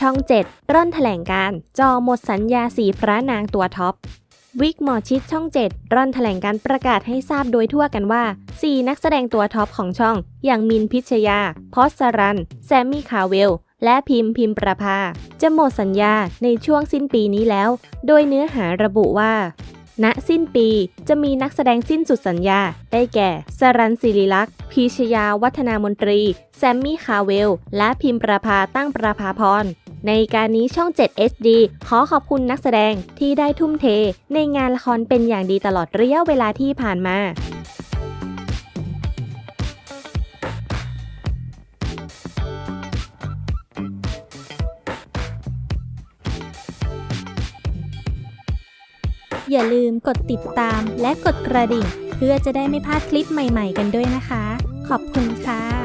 ช่อง 7 ร่อนแถลงการ์จอหมดสัญญาสีพระนางตัวท็อป วิกหมอชิดช่อง 7 ร่อนแถลงการประกาศให้ทราบโดยทั่วกันว่า 4 นักแสดงตัวท็อปของช่อง อย่างมินพิชยา พอสรัน แซมมี่คาเวล และพิมพ์พิมประภา จะหมดสัญญาในช่วงสิ้นปีนี้แล้ว โดยเนื้อหาระบุว่าณสิ้นปีจะมีนักแสดงสิ้นสุดสัญญา ได้แก่ สรันศิริลักษ์ พีชยา วัฒนามนตรี แซมมี่ คาเวล และพิมประภาตั้งประภาพร ในการนี้ช่อง 7 HD ขอขอบคุณนักแสดงที่ได้ทุ่มเท ในงานละครเป็นอย่างดีตลอดระยะเวลาที่ผ่านมาอย่าลืมกดติดตามและกดกระดิ่ง เพื่อจะได้ไม่พลาดคลิปใหม่ๆกันด้วยนะคะ ขอบคุณค่ะ